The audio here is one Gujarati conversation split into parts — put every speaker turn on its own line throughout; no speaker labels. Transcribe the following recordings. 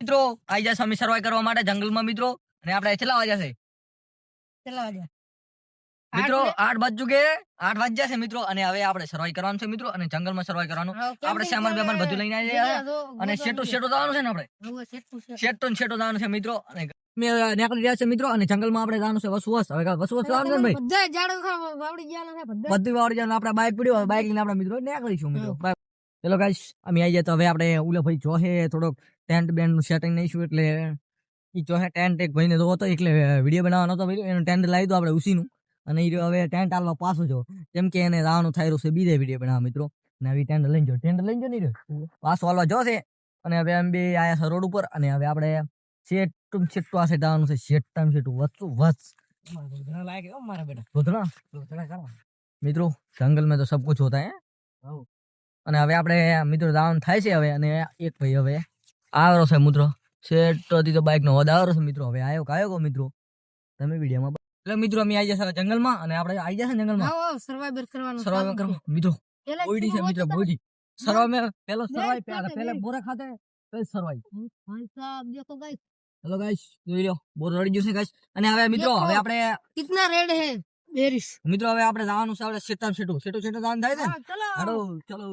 મિત્રો આઈ જશે અમે સર્વાઈ કરવા માટે જંગલમાં મિત્રો. અને આપણે કેટલા વાગ્યા છે?
કેટલા વાગ્યા?
મિત્રો
આઠ
કે આઠ વાગ્યા છે મિત્રો. અને હવે આપણે સર્વાઈ કરવાનું છે મિત્રો. અને જંગલમાં સર્વાઈ કરવાનું. આપણે સામાન બેમાન બધું લઈને આવી જઈએ. અને શેટો શેટો જવાનું છે ને આપણે. શેટો ને શેટો જવાનું છે મિત્રો. અને નીકળી રહ્યા છે મિત્રો. અને જંગલમાં આપણે જવાનું છે વસુવસ. હવે વસુવસ જવાનું છે ભાઈ
બધા.
વાવડી જવાનું આપણે બાઇક પડ્યું બાઇક લઈને આપણે મિત્રો નીકળીશું મિત્રો. ચલો ગાઈસ અમે આવી જાય તો હવે આપણે ઉલે ભાઈ જોહે થોડોક ટેન્ટ બેન્ડનું સેટિંગ નહીં છું એટલે એ ચોહે ટેન્ટ એક ભાઈને તો હતો એટલે વીડિયો બનાવવાનો હતો એનું ટેન્ટ લાવી દઉં આપણે ઉસીનું. અને એ હવે ટેન્ટ આલવા પાછો જો. કેમ કે એને રાવાનું થાય રહ્યું છે બીજે વીડિયો બનાવવા મિત્રો. ને આવી ટેન્ટ લઈને જો. ટેન્ટ લઈને જો નહીં રહ્યો. પાછો હાલવા જો છે. અને હવે એમ બી આયા છે રોડ ઉપર. અને હવે આપણે શેટું શેટું આ સેટ આવવાનું છે. શેટ ટાઈમ શેટું વચ્ચું વચ મિત્રો જંગલ મેં તો સબ કુછ હોતા
હે.
અને હવે આપણે મિત્રો દાવન થાય છે હવે. અને એક ભાઈ હવે આવ્યો છે મિત્રો. શેઠથી તો બાઇકનો નો આવરો છે મિત્રો. હવે આવ્યો કાયો કો મિત્રો? તમે વિડીયોમાં એટલે મિત્રો અમે આવી જશે જંગલમાં અને આપણે આવી જશે જંગલમાં?
survivor કરવાનું
સર્વાઈવ
ચાલુ
મિત્રો
પેલા
છે મિત્રો બોયડી. સર્વાઈવ પેલો સર્વાઈવ
પેલા
પહેલા બોરા ખાતે પછી સર્વાઈવ?
ભાઈ સાહેબ, દેખો ગાઈસ
હેલો ગાઈસ જોઈ લો બોર રડી ગયું છે ગાઈસ અને હવે મિત્રો હવે આપણે
કિતના રેડ હે બેરીસ.
મિત્રો હવે આપણે જવાનું છે આપણે શેતામ શેટું શેટું શેટું જવાનું થાય છે ને?
ચલો.
ચલો.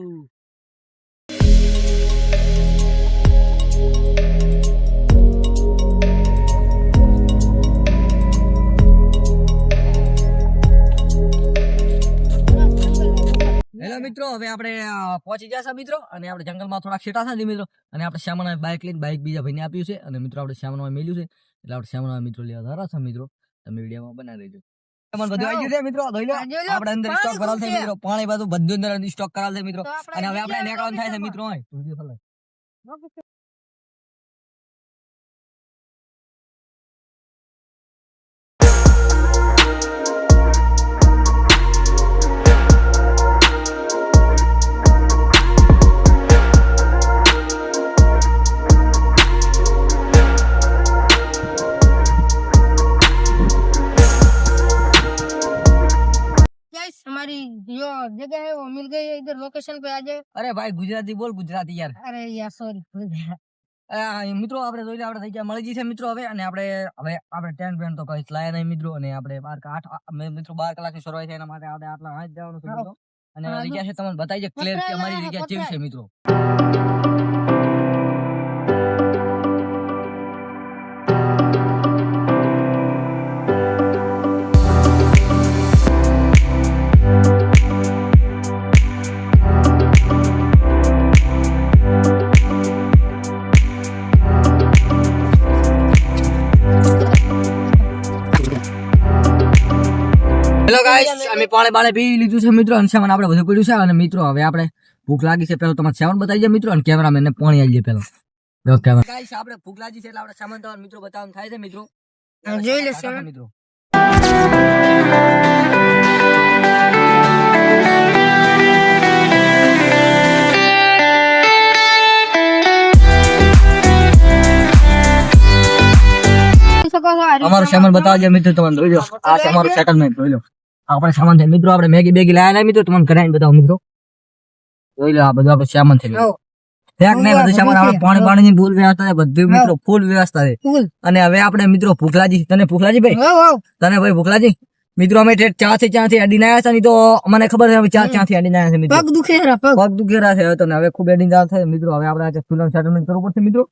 હેલો મિત્રો હવે આપણે પહોંચી ગયા છે મિત્રો અને આપણે જંગલમાં થોડા છેટા છે મિત્રો અને આપણે શ્યામના બાઇક લઈને બાઇક બીજા ભાઈને આપ્યું છે અને મિત્રો આપણે શ્યામના મેલ્યું છે એટલે આપણે શ્યામના મિત્રો લેવા ધારા છે મિત્રો. તમે વિડીયોમાં બનાવી દેજો. બધું આવી ગયું છે મિત્રો લો. આપણે અંદર
પાણી
સ્ટોક કરાવ છે મિત્રો પાણી બધું બધું અંદર સ્ટોક કરાવ છે મિત્રો અને હવે આપણે નીકળવાનું થાય છે મિત્રો
લોકેશન પે આજે?
અરે ભાઈ ગુજરાતી બોલ ગુજરાતી યાર.
અરે યાર
સોરી મિત્રો આપણે જોઈ આપણે થઈ ગયા મળી જશે મિત્રો હવે અને આપણે હવે આપણે ટેન પેન તો કઈ લાયા નહીં મિત્રો અને આપણે બાર આઠ મિત્રો બાર કલાકની શરૂઆત છે એના માટે આપણે આટલા હાથ જવાનું છે અને જગ્યા છે તમને બતાવી દે ક્લિયર કે અમારી જગ્યા કેવી છે મિત્રો. અમે પાણી બાણે પી લીધું છે મિત્રો અને સામાન આપણે બધું પડ્યું છે. અને મિત્રો હવે આપણે ભૂખ લાગી છે. પેલો તમારે સામાન બતાવી જાય મિત્રો અને કેમેરામેન ને પાણી આવી જાય પેલો કેમેરા ગાઈસ આપણે ભૂખ લાગી છે એટલે આપણે સામાન તમારા મિત્રો બતાવવાનું થાય છે મિત્રો.
જોઈ લેશે
મિત્રો. અમારું સામાન બતાવજો મિત્રો તમને જોઈ લો. આ છે અમારું સેટલમેન્ટ જોઈ લો. આપણે સામાન છે. મિત્રો આપણે મેગી બેગી લાયા લાવી મિત્રો. તમને કરાવીને બતાવો મિત્રો. જોઈ લો આ બધું આપણે સામાન છે મિત્રો. નહીં બધું સામાન આપણે પાણી પાણીની ફૂલ વ્યવસ્થા છે. બધું મિત્રો ફૂલ વ્યવસ્થા છે. અને હવે આપણે મિત્રો ભૂખલાજી તને ભૂખલાજી ભાઈ. તને ભાઈ ભૂખલાજી? મિત્રો અમે ચાથી ચાથી અડીને આવ્યા હતા તો મને ખબર છે ચા ચાથી અડીને આવ્યા છે મિત્રો.
પગ
દુખેરા છે. તો હવે ખૂબ એડિંગ થાય મિત્રો હવે આપણે આજે ફિલ્મ સેટલમેન્ટ કરવું પડશે મિત્રો.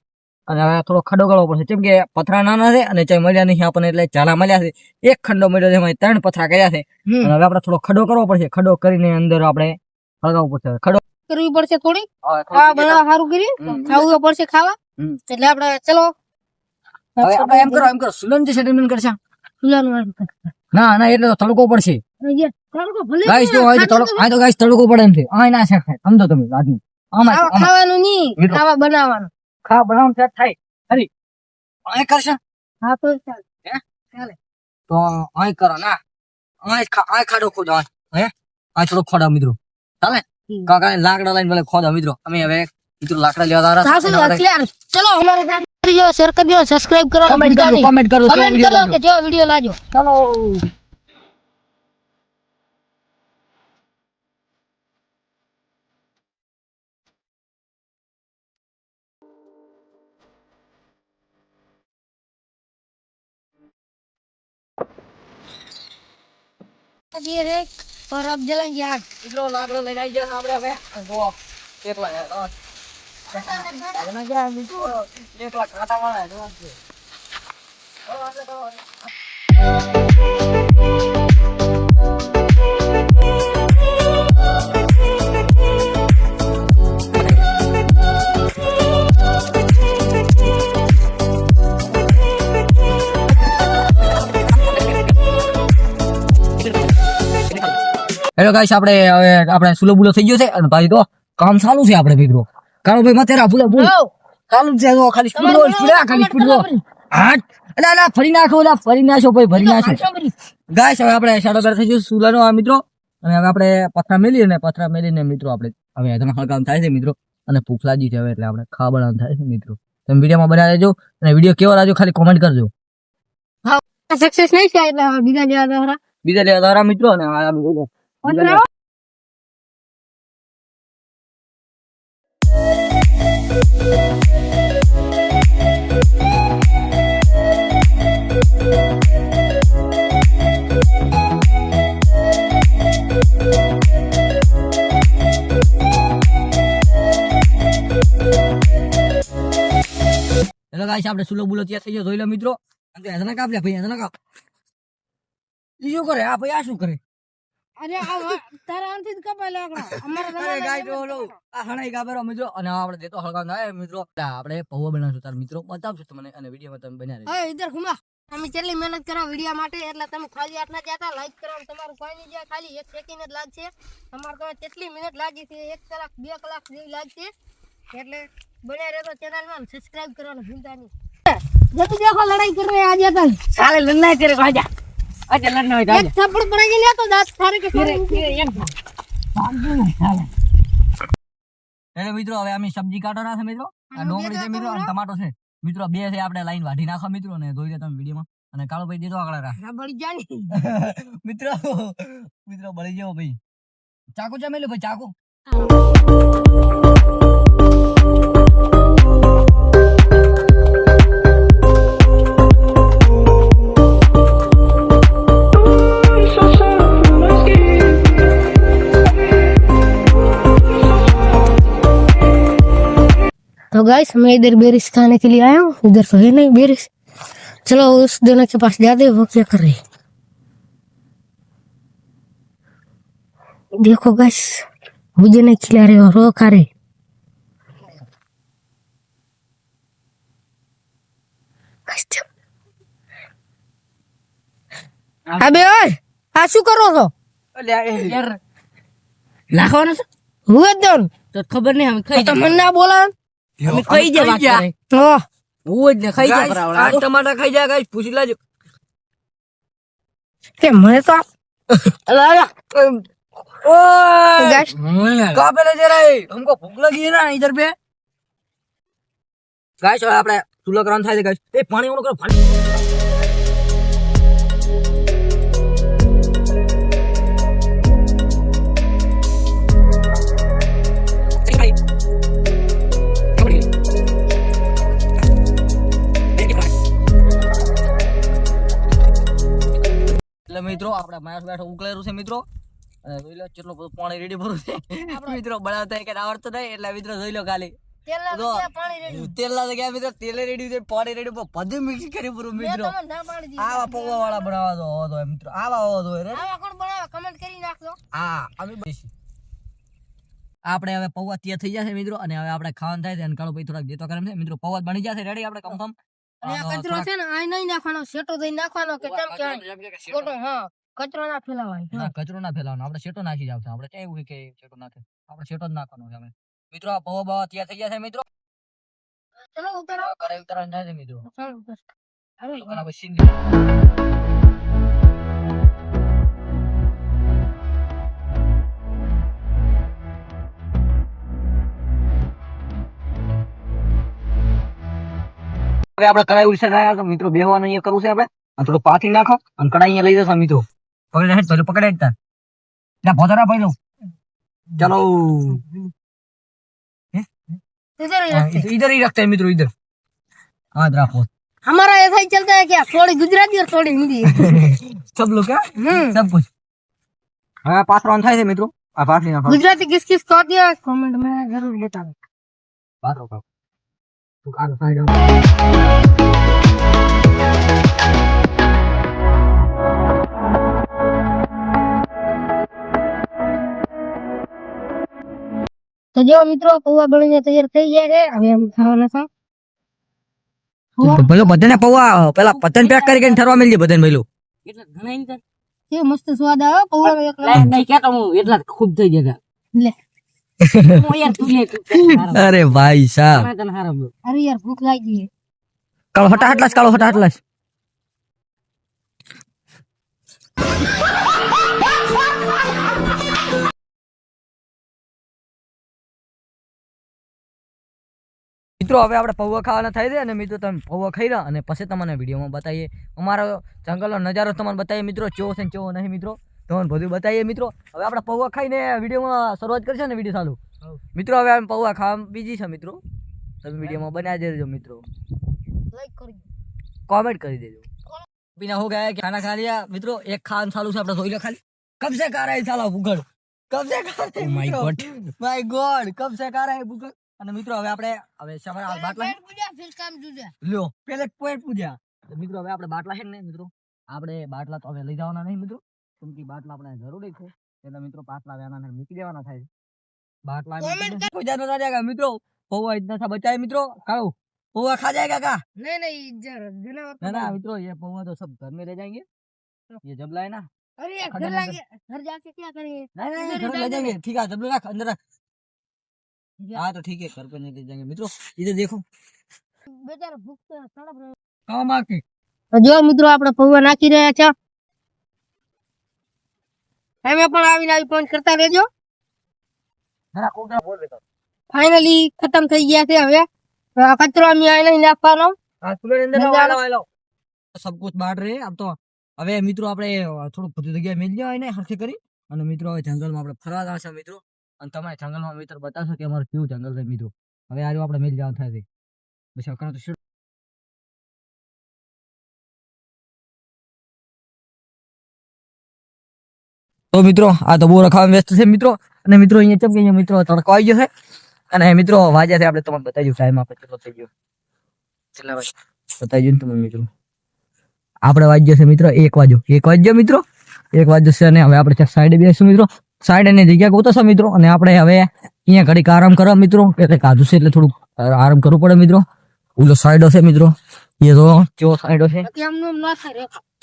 અને હવે થોડો ખડો કરવો પડશે. કેમ કે પથરા નાના છે અને ચાય મળ્યા નહીં આપણને એટલે ચાલા મળ્યા છે. એક ખંડો મળ્યો છે એમાં ત્રણ પથરા કર્યા છે. અને હવે આપણે થોડો ખડો કરવો પડશે. ખડો કરીને અંદર આપણે હળગાવવું પડશે. ખડો
કરવી પડશે થોડી? આ બનાવવા સારું કરી ખાવું પડશે ખાવા. એટલે આપણે ચલો.
હવે આપણે એમ કરો એમ કરો. સુલન જે સેટલમેન્ટ કરશે.
સુલન
ના ના એટલે તો તડકો પડશે.
તડકો
ગાઈસ તો હોય
તડકો
આ તો ગાઈસ તડકો પડે એમ છે. આ ના છે સમજો તમે આદમી. આમાં
ખાવાનું નહીં ખાવા બનાવવાનું.
ખા બનાવ ત્યાં થાય હરી અહીં કરશે?
હા તો ચાલ.
તો અહીં કરો ના. અહીં ખા આ ખાડો ખોદો હે? આ થોડો ખોદા મિત્રો. ચાલે? કાકા લાકડા લઈને ભલે ખોદો મિત્રો. અમે હવે મિત્રો લાકડા લેવા
હથિયાર. ચલો અમારે શેર કરજો સબસ્ક્રાઇબ કરો
કમેન્ટ કરો કમેન્ટ કરો
કે જો વિડિયો લાજો
ચાલો.
એક પરબ
એટલો લાકડો લઈને આપણે જોવા છે. આપણે હવે આપણે સુલો બુલો થઈ ગયો છે. અને ભાઈ તો કામ ચાલુ છે આપણે મિત્રો કાળો ભાઈ માથે ભૂલો
ભૂલ.
ચાલુ છે તો ખાલી સ્પીડ સ્પીડ ખાલી સ્પીડ
હાટ
હા? અલા ફરી નાખો અલા ફરી નાખો ભાઈ ફરી નાખો.
પાંચસો
હવે આપણે કર થઈ ગયું સુલાનો આ મિત્રો. અને હવે આપણે પથરા મેલી અને પથરા મેલીને મિત્રો આપણે. હવે એના હળગામ થાય છે મિત્રો. અને ભૂખ લાગી છે હવે એટલે આપણે ખાવા થાય છે મિત્રો. તમે વિડીયોમાં બનાવી દેજો. અને વીડિયો કેવો લાગ્યો ખાલી કોમેન્ટ કરજો.
સક્સેસ નહીં થાય એટલે બીજા લેવા દોરા
બીજા લેવા તારા મિત્રો. અને હેલો ગાઈસ આપણે સુલો બુલો ત્યાં થઈ ગયો. જોઈ લો મિત્રો. એના કાપ લે ભાઈ એના કાપ. બીજું શું કરે? આ ભાઈ આ શું કરે?
અરે આ તારા આનથી જ કપાય લાકડા અમારા
અરે
જમાનામાં
ગાય તો
એમ
ઓલો આ હણાઈ ગાબેરો મિત્રો અને આપણે દેતો હળગાવ થાય મિત્રો આપણે પૌવા બનાવશું તાર મિત્રો બતાવશું તમને અને વિડીયોમાં તમે બન્યા રહેજો.
હવે ઇધર ઘુમા. કેટલી મહેનત કરો વીડિયો માટે એટલે તમે ખાલી આટલા જતા લાઈક કરો તમારું કોઈ નહીં જાય ખાલી એક સેકન્ડ જ લાગશે. તમારે તો કેટલી મિનિટ લાગી છે એક કલાક બે કલાક જેવી લાગશે. એટલે બન્યા રહેતો ચેનલમાં સબસ્ક્રાઇબ કરવાનું ભૂલતા નહીં. જતું દેખો લડાઈ કરે રહ્યા આજે તો.
ચાલે લન્ના કરે રાજા આજે લન્ના હોય
એક થપ્પડ પડી ગઈ તો દાંત સારે કે સારે
એટલે મિત્રો હવે અમે સબ્જી ના છે મિત્રો. આ ડોંગળી છે મિત્રો અને ટમાટો છે. મિત્રો બે છે આપણે લાઈન વાઢી નાખો મિત્રો ને જોઈ લે તમે વિડીયોમાં. અને કાળો ભાઈ દીધો આગળ રાખ.
બળી
મિત્રો મિત્રો બળી જાવ ભાઈ. ચાકુ જમેલું ભાઈ ચાકુ.
तो गाइस मैं इधर बेरिस खाने के लिए आया हूँ इधर तो है नहीं बेरिस चलो उस दोनों के पास जाते हैं, वो क्या कर रहे हैं। देखो गाइस मुझे नहीं खिला रहे और वो खा रहे Guys, देखो। અબે ઓય આ શું કરો છો
યાર નાખવાનો છે
હું જ દઉં
તો ખબર નહીં અમે ખાઈ
તો મને ના બોલા
અમે ખાઈ જા
વાત
કરે તો ઓજ ને ખાઈ જા પરાવળા આ ટમાટા ખાઈ જા ગાઈસ પૂછી લાજો.
કે મને તો
અલા ઓય! ગાઈસ. કા પેલે જરા હમકો ભૂખ લગી ના ઇધર બે. ગાઈસ આપણે ચૂલો કરવાનું થાય છે ગાઈસ. એ પાણી ઓનું કરો પાણી. એટલે મિત્રો આપણે માણસ બેઠો ઉકલેરું છે મિત્રો અને જોઈ લો કેટલો બધું પાણી રેડી ભરું છે મિત્રો બનાવતા કે આવડતું નહીં એટલે મિત્રો જોઈ લો ખાલી
તેલના
જો.
જગ્યાએ પાણી રેડ્યું.
તેલ ના જગ્યાએ મિત્રો તેલે રેડી છે પાણી રેડી બધું મિક્સ કરી પૂરું મિત્રો. આવા પૌવા વાળા બનાવવા દો હોવા દો મિત્રો આવા હોવા દો રે
આવા કોણ બનાવે? comment કરી નાખજો.
હા અમે બેસી આપણે હવે પૌવા તૈયાર થઈ જશે મિત્રો અને હવે આપણે ખાવાનું થાય છે અને કાળો ભાઈ થોડાક દેતો કરે છે મિત્રો પૌવા બની જશે રેડી આપણે કન્ફર્મ
અને કચરો છે ને આ નહીં નાખવાનો સેટો દઈ નાખવાનો કે કેમ કે ખોટો, હા કચરો ના ફેલાવાય
ના કચરો ના ફેલાવાનો આપણે સેટો નાખી જાવ આપણે ક્યાં એવું કે સેટો નાખે આપણે સેટો જ નાખવાનો છે અમે. મિત્રો આ પૌવા બવા તૈયાર થઈ ગયા છે મિત્રો?
ચલો ઉતારો.
ઘરે ઉતારવાનું થાય છે મિત્રો.
ચાલો ઉતાર.
અરે પછી હવે આપણે કડાઈ ઉલસે રહ્યા તો મિત્રો બેહવાનું અહીંયા કરવું છે આપણે અને થોડું પાથી નાખો અને કડાઈ અહીંયા લઈ જશો મિત્રો પકડે હેઠ પેલું પકડે હેઠ તાર ત્યાં ભોતરા ભાઈ લો ચલો
इधर ही
हाँ,
रखते हैं।
इधर ही रखते हैं मित्रों इधर हाथ रखो
हमारा ऐसा ही चलता है क्या थोड़ी गुजराती और थोड़ी हिंदी
सब लोग क्या
हम्म
सब कुछ હવે પાથરવાનું થાય છે મિત્રો આ પાથરી નાખો
ગુજરાતી કિસ કિસ કહો દો કોમેન્ટ માં જરૂર બતાવો
પાથરો કાકો. તું
જો મિત્રો પૌવા બનીને તૈયાર થઈ ગયા છે. હવે એમ ખાવાના છે.
પેલો બધાને પૌવા પેલા પતન પેક કરી કરીને ઠરવા મળી બધાને પેલું
કેવો મસ્ત સ્વાદ આવે પૌવા પૌવાનો એક લે.
અરે ભાઈ સાહેબ
અરે યાર ભૂખ લાગી છે
કાળો હટા હટલાસ કાળો હટા હટલાસ મિત્રો હવે આપણે પૌવા ખાવાના થાય જાય અને મિત્રો તમે પૌવા ખાઈ રહ્યા અને પછી તમને વિડીયોમાં બતાવીએ. અમારો જંગલનો નજારો તમને બતાવીએ. મિત્રો ચો છે ચો કેવો નહીં મિત્રો. તમને બધું બતાવીએ મિત્રો હવે આપણે પૌવા ખાઈને વિડીયોમાં શરૂઆત કરશે ને વિડીયો ચાલુ મિત્રો હવે આમ પૌવા ખાવા બીજી છે મિત્રો તમે વિડીયોમાં બનાવી દેજો મિત્રો
લાઈક કરજો
कमेंट कर दीजिए बिना हो गया है खाना खा लिया मित्रों एक खान चालू से अपना सोई लो खाली कब से खा रहा है साला भूगड़ कब से खा रहा है माय गॉड माय गॉड कब से खा रहा है भूगड़ અને મિત્રો હવે આપણે હવે સામે આ બાટલા
પેટ પૂજા ફિર કામ જુદા
લ્યો પેલે પોઈન્ટ પૂજ્યા તો મિત્રો હવે આપણે બાટલા છે ને મિત્રો આપણે બાટલા તો હવે લઈ જવાના નહીં મિત્રો કેમ કે બાટલા આપણે જરૂરી છે એટલે મિત્રો પાટલા વેના ને મૂકી દેવાના થાય છે બાટલા
Comment
કોઈ જાનો ના જાયગા મિત્રો પૌવા इतना सा बचा है मित्रों खाओ पौवा खा जाएगा का
नहीं नहीं जर जनावर
ना ना मित्रों ये पौवा तो सब घर में ले जाएंगे ये जब लाए ना
अरे यार
खड़ा
घर
मत
लागे घर जाके क्या करेंगे
नहीं नहीं
इधर
घर
ही
ले
डाल
जाएंगे ठीक है जब रख अंदर रख हाँ तो ठीक है घर पे नहीं ले जाएंगे मित्रों इधर देखो
બેચારો ભૂખ તો તડપ રહ્યો
कहाँ मार के
જો મિત્રો આપણે પૌવા નાખી રહ્યા છે તમે પણ આવીને આવી ફોન કરતા રહેજો. ફાઇનલી ખતમ થઈ ગયા છે હવે. કચરો અમે આવીને નાખવાનો
સબ કુછ બાર રહે. આમ તો હવે મિત્રો આપણે થોડુંક બધી જગ્યાએ મેળવી હોય ને હરખી કરી. અને મિત્રો હવે જંગલમાં આપણે ફરવા જશે મિત્રો. અને તમારે જંગલમાં મિત્ર બતાવશો કે અમારું કેવું જંગલ છે મિત્રો. હવે આ આપણે મેળ જવાનું થાય છે. પછી અકરા તો તો મિત્રો આ તો બહુ રખાવા વ્યસ્ત છે મિત્રો. અને મિત્રો અહીંયા ચમ કે મિત્રો તડકો આવી ગયો છે. અને મિત્રો વાજ્યા છે આપણે તમને બતાવી ટાઈમ આપણે કેટલો થઈ ગયો. કેટલા વાગે બતાવી દઉં તમે મિત્રો. આપણે વાજ્યો છે મિત્રો એક વાજો એક વાજ્યો મિત્રો? એક વાજ્યો છે અને હવે આપણે ત્યાં સાઈડે બેસીશું મિત્રો. સાઈડ એની જગ્યા ગોતશે મિત્રો? અને આપણે હવે અહીંયા ઘડીક આરામ કરવા મિત્રો. એટલે કાધું છે એટલે થોડુંક આરામ કરવું પડે મિત્રો. ઓલો સાઈડો છે મિત્રો. એ તો કેવો સાઈડો છે.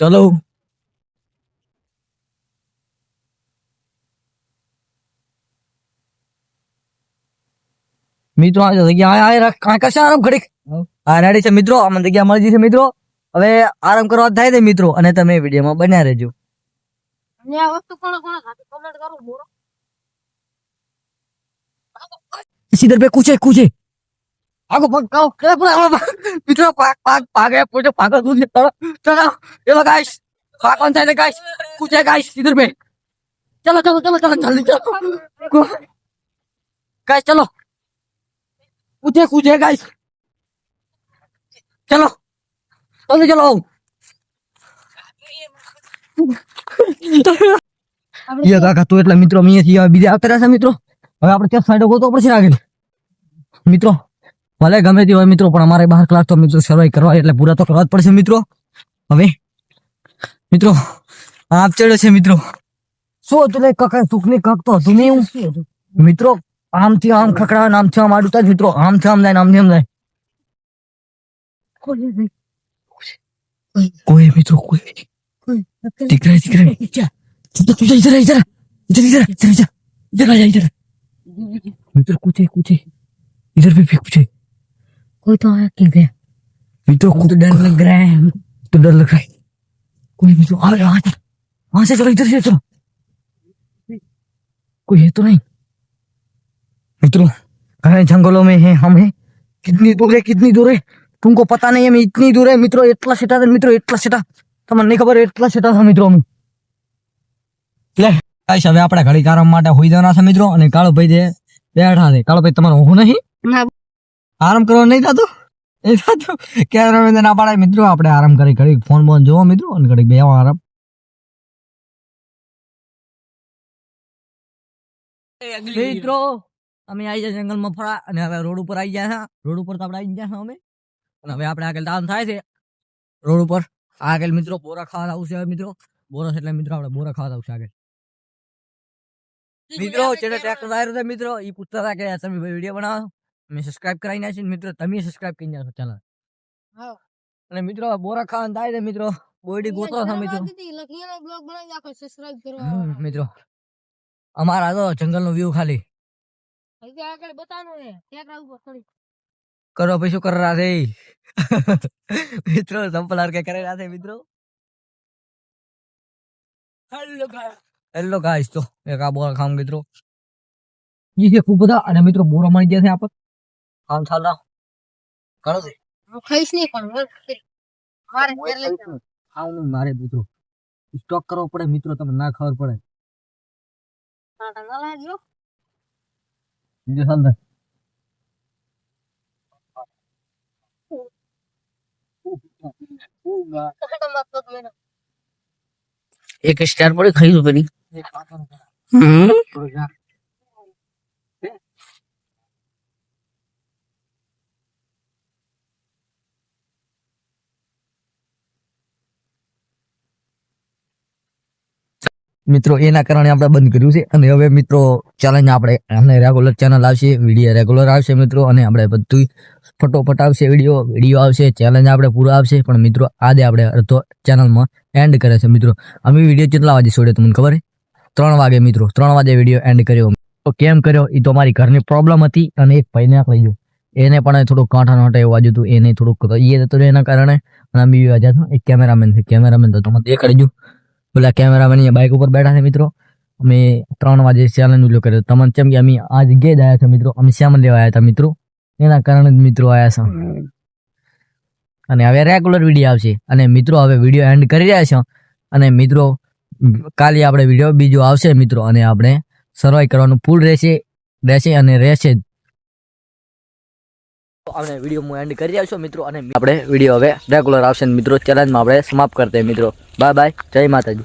ચલો. મિત્રો આ જગ્યા આ આ કશે આરામ ઘડીક આ રેડી છે મિત્રો અમને જગ્યા મળી છે મિત્રો હવે આરામ કરવા થાય છે મિત્રો અને તમે વિડીયોમાં બન્યા રહેજો સીધર પે કૂચે કૂચે આગો પગ કાવ કે પૂરા મિત્રો પાક પાક પાગે પૂછે પાગ દૂધ ચલો ચલો ચલો ગાઈસ ખાકોન થાય ગાઈસ કૂચે ગાઈસ સીધર પે ચલો ચલો ચલો ચલો જલ્દી ચલો ગાઈસ ચલો કૂદે કૂદે ગાઈસ ચલો. ચલો
ચલો
યે કાકા, તો એટલા મિત્રો મીએ થી બીજા આવતા રહ્યા મિત્રો. હવે આપણે ત્યાં સાઈડ ગોતો પડશે આગળ. મિત્રો, ભલે ગમે તે હોય મિત્રો, પણ અમારે બાર ક્લાસ તો મિત્રો સર્વાઈવ કરવા એટલે પૂરા તો કરવા જ પડશે મિત્રો. હવે, મિત્રો આપ ચડ્યો છે મિત્રો. શું તું કાકા સુખ ને કાકતો તું નહીં હું મિત્રો આમથી આમ ખકડાવે ને આમથી આમ આડુતા જ મિત્રો આમથી આમ જાય ને આમથી આમ જાય કોઈ મિત્રો કોઈ दिख रहा है दिख रहा है तो तुझे इधर आ, इधर आ, इधर इधर आ, इधर इधर इधर आ जा इधर मित्र कुछ है कुछ है इधर भी भी कुछ है
કોઈ તો આ કે ગયા
मित्रों को तो डर लग रहा है तो डर लग रहा है कोई मित्र आ रहा है वहां से चलो इधर से चलो कोई है तो नहीं मित्रों घने जंगलों में है हम है कितनी दूर है कितनी दूर है तुमको पता नहीं है मैं इतनी दूर है मित्रों इतना सेटा था मित्रों इतना सेटा તમને નહીં ખબર એટલા સેટા છે મિત્રો અમે લે ગાઈસ હવે આપણે ઘડી આરામ માટે હોઈ જવાના છે મિત્રો અને કાળો ભાઈ જે બેઠા છે કાળો ભાઈ તમારો ઊંઘ નહીં
ના
આરામ કરવાનું નહીં થતું એ થતું કેમેરામેન ના પાડાય મિત્રો આપણે આરામ કરી ઘડી ફોન બોન જોવો મિત્રો અને ઘડી બે આરામ મિત્રો અમે આવી ગયા જંગલમાં ફરા અને હવે રોડ ઉપર આવી ગયા રોડ ઉપર તો આપણે આવી ગયા અમે. અને હવે આપણે આગળ દાન થાય છે. રોડ ઉપર આગળ મિત્રો બોરા ખાવા આવશે હવે મિત્રો. બોરસ એટલે મિત્રો આપણે બોરા ખાવા આવશે આગળ. મિત્રો જેને ટ્રેક્ટર આવ્યો છે મિત્રો એ પૂછતા હતા કે તમે વીડિયો બનાવો? મેં સબસ્ક્રાઇબ કરાવી નાખી ને મિત્રો તમે સબસ્ક્રાઇબ કરી નાખો ચેનલ અને મિત્રો બોરા ખાવાનું થાય છે મિત્રો. બોડી ગોતો છે મિત્રો. મિત્રો. અમારા તો જંગલનો વ્યૂ ખાલી.
હજી આગળ ટેકરા ઉપર
કરો પછી શું કરા છે? મિત્રો સંપલ કે કરે છે મિત્રો. હેલો ગાઈસ તો એક આ બોરા ખામ મિત્રો. ઈ છે ખૂબ બધા અને મિત્રો બોરા મળી ગયા છે આપણ. આમ થાલા કરો છે
હું ખાઈશ નહીં પણ. મારે.
ખાવાનું મારે મિત્રો. સ્ટોક કરવો પડે મિત્રો તમને ના ખબર પડે.
કાંટા ના લાગજો.
બીજું સાલ
કાંટામાં પગ મેળો.
એક સ્ટાર પડે ખાઈ દો પેલી મિત્રો, એના કારણે આપણે બંધ કર્યું છે. અને હવે મિત્રો ચેલેન્જ આપણે અને રેગ્યુલર ચેનલ આવશે વીડિયો રેગ્યુલર આવશે મિત્રો, અને આપણે બધું ફટોફટ આવશે વીડિયો વીડિયો આવશે ચેલેન્જ આપણે પૂરો આવશે. પણ મિત્રો, આજે આપણે અડધો ચેનલમાં એન્ડ કરે છે મિત્રો. અમે વીડિયો કેટલા વાગે છોડ્યો તમને ખબર ત્રણ વાગે મિત્રો, ત્રણ વાગે વીડિયો એન્ડ કર્યો. તો કેમ કર્યો? એ તો મારી ઘરની પ્રોબ્લેમ હતી અને એક ભાઈને લઈ ગયો એને પણ થોડુંક કાંઠા નાંઠા એવું વાજ્યું હતું, એને થોડુંક એ જતો એના કારણે. અને અમે વાજ્યા એક કેમેરામેન છે કેમેરામેન તો તમે દેખાડી દઉં. પેલા કેમેરામેન અહીંયા ઉપર બેઠા છે મિત્રો. અમે ત્રણ વાગે શ્યામન વીડિયો કર્યો. તમને કેમ કે અમે આ જગ્યાએ જ આવ્યા હતા મિત્રો. અમે શ્યામન લેવા આવ્યા હતા મિત્રો. એના કારણે જ મિત્રો આવ્યા છે. અને હવે રેગ્યુલર વીડિયો આવશે. અને મિત્રો હવે વીડિયો એન્ડ કરી રહ્યા છે. અને મિત્રો, કાલે આપણે વીડિયો બીજો આવશે મિત્રો. અને આપણે સર્વાઈવ કરવાનું ફૂલ રહેશે. રહેશે અને રહેશે જ. આપણે વીડિયો એન્ડ કરી છો મિત્રો અને આપણે વીડિયો હવે રેગ્યુલર આવશે મિત્રો. ચેલેન્જમાં આપણે સમાપ્ત કરતે મિત્રો. બાય બાય જય માતાજી.